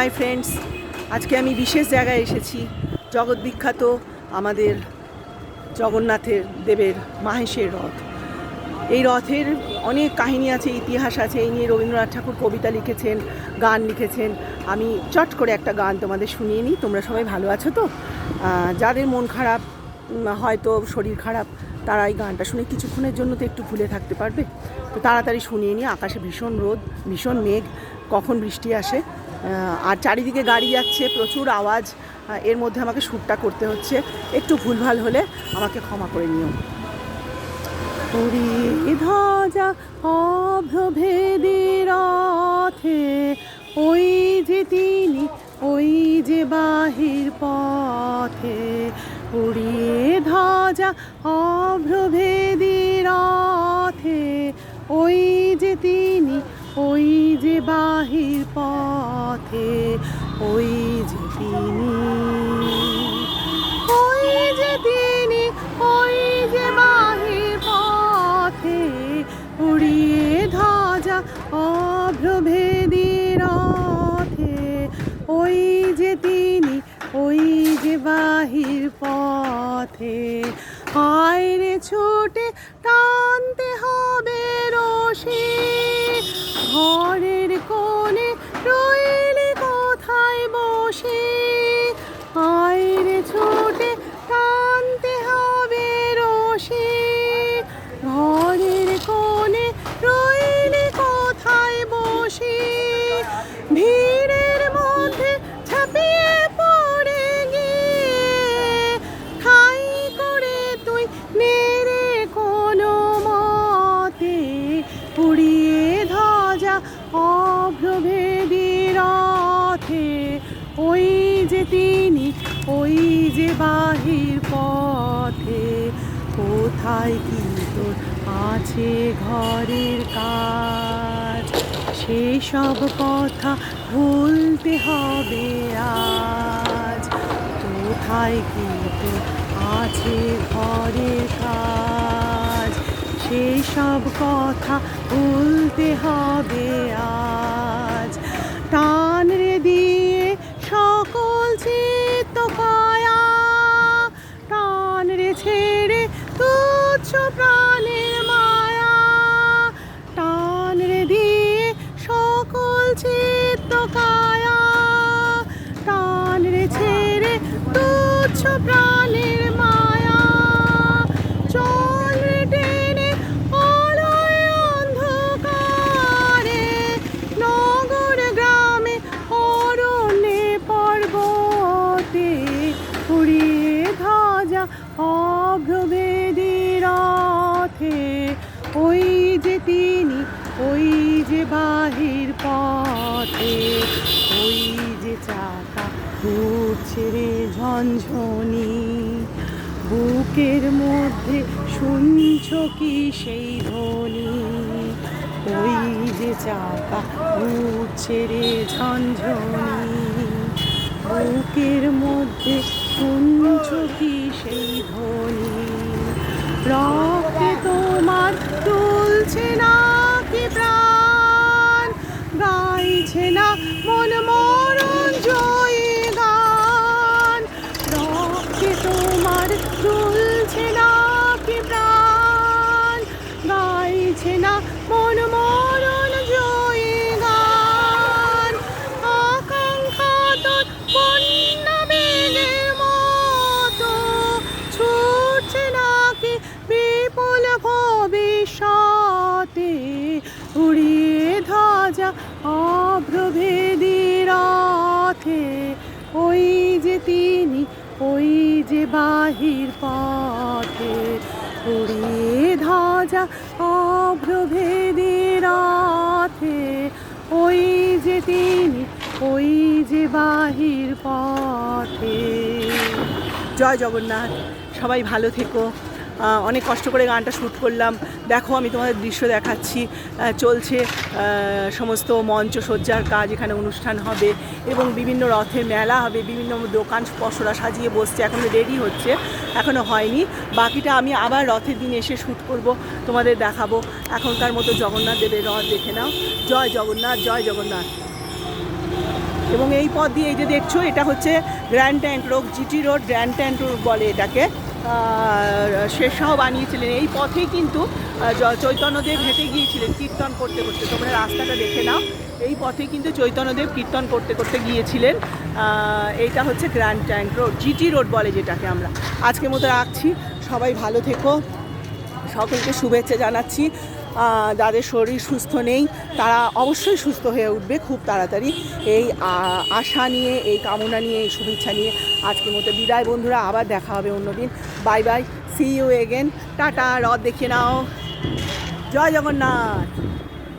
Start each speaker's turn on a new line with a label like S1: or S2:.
S1: My friends, আজকে আমি বিশেষ জায়গায় এসেছি, জগৎ বিখ্যাত আমাদের জগন্নাথের দেবের মাহেশের রথ। এই রথের অনেক কাহিনী আছে, ইতিহাস আছে, এই নিয়ে রবীন্দ্রনাথ ঠাকুর কবিতা লিখেছেন, গান লিখেছেন। আমি চট করে একটা গান তোমাদের শুনিয়ে নিই, তোমরা সবাই ভালো আছো তো? যাদের মন খারাপ হয়তো শরীর খারাপ, তারা এই গানটা শুনে কিছুক্ষণের জন্য তো একটু ভুলে থাকতে পারবে। তো তাড়াতাড়ি শুনিয়ে নিই, আকাশে ভীষণ রোদ, ভীষণ মেঘ, কখন বৃষ্টি আসে? আর চারিদিকে গাড়ি যাচ্ছে, প্রচুর আওয়াজ এর মধ্যে আমাকে শ্যুটটা করতে হচ্ছে। একটু ভুলভাল হলে আমাকে ক্ষমা করে নিও। ধ্বজা অভ্রভেদী রথে, ওই যে তিনি, ওই যে বাহির পথে। উড়িয়ে ধ্বজা অভ্রভেদী পথে ওই যে তিনি, ওই যে তিনি, ওই যে বাহির পথে উড়িয়ে ধ্বজা অভ্রভেদী রথে, ওই যে তিনি, ওই যে বাহির পথে। আয়রে ছুটে, টানতে হবে অভ্রভেদী রথে ওই যে তিনি, ওই যে বাহির পথে, কোথায় কি তোর আছে ঘরের কাজ? সেসব কথা ভুলতে হবে আজ। কোথায় কি তোর আছে ঘরের কাজ? সেসব কথা বলতে হবে আজ। টান ওই যে বাহির পথে, ওই যে চাকা ঘুরছে রে ঝনঝনি। বুকের মধ্যে শুনছ কি সেই ধ্বনি? ওই যে চাকা ঘুরছে রে ঝনঝনি। বুকের মধ্যে শুনছ কি সেই ধ্বনি? রক্তে তোমার তুলছে না কি প্রাণ। গাইছে না মন মরণ জয়ী গান। রক্তে তোমার তুলছে না কি প্রাণ। গাইছে না মন মরণ ওই যে তিনি, ওই যে বাহির পথে উড়িয়ে ধ্বজা অভ্রভেদে রাথে ওই যে তিনি, ওই যে বাহির পথে। জয় জগন্নাথ, সবাই ভালো থেকো। অনেক কষ্ট করে গানটা শ্যুট করলাম। দেখো, আমি তোমাদের দৃশ্য দেখাচ্ছি। চলছে সমস্ত মঞ্চ সজ্জার কাজ এখানে অনুষ্ঠান হবে এবং বিভিন্ন রথের মেলা হবে, বিভিন্ন দোকান পসরা সাজিয়ে বসছে এখনও রেডি হচ্ছে এখনও হয়নি। বাকিটা আমি আবার রথের দিন এসে শ্যুট করব, তোমাদের দেখাবো। এখনকার মতো জগন্নাথ দেবের রথ দেখে নাও। জয় জগন্নাথ জয় জগন্নাথ।
S2: এবং এই পথ দিয়ে এই যে দেখছ, এটা হচ্ছে Grand Trunk Road GT Road Grand Trunk Road বলে এটাকে। শেরশাহ বানিয়েছিলেন। এই পথেই কিন্তু চৈতন্যদেব হেঁটে গিয়েছিলেন কীর্তন করতে করতে। তোমরা রাস্তাটা দেখে নাও। এই পথে কিন্তু চৈতন্যদেব কীর্তন করতে করতে গিয়েছিলেন। এইটা হচ্ছে Grand Trunk Road GT Road বলে যেটাকে আমরা। আজকের মতো রাখছি। সবাই ভালো থেকো। সকলকে শুভেচ্ছা জানাচ্ছি। যাদের শরীর সুস্থ নেই, তারা অবশ্যই সুস্থ হয়ে উঠবে খুব তাড়াতাড়ি। এই আশা নিয়ে, এই কামনা নিয়ে, এই শুভেচ্ছা নিয়ে আজকের মতো বিদায়। বন্ধুরা, আবার দেখা হবে অন্যদিন bye bye see you again tata রথ দেখে নাও। জয় জগন্নাথ।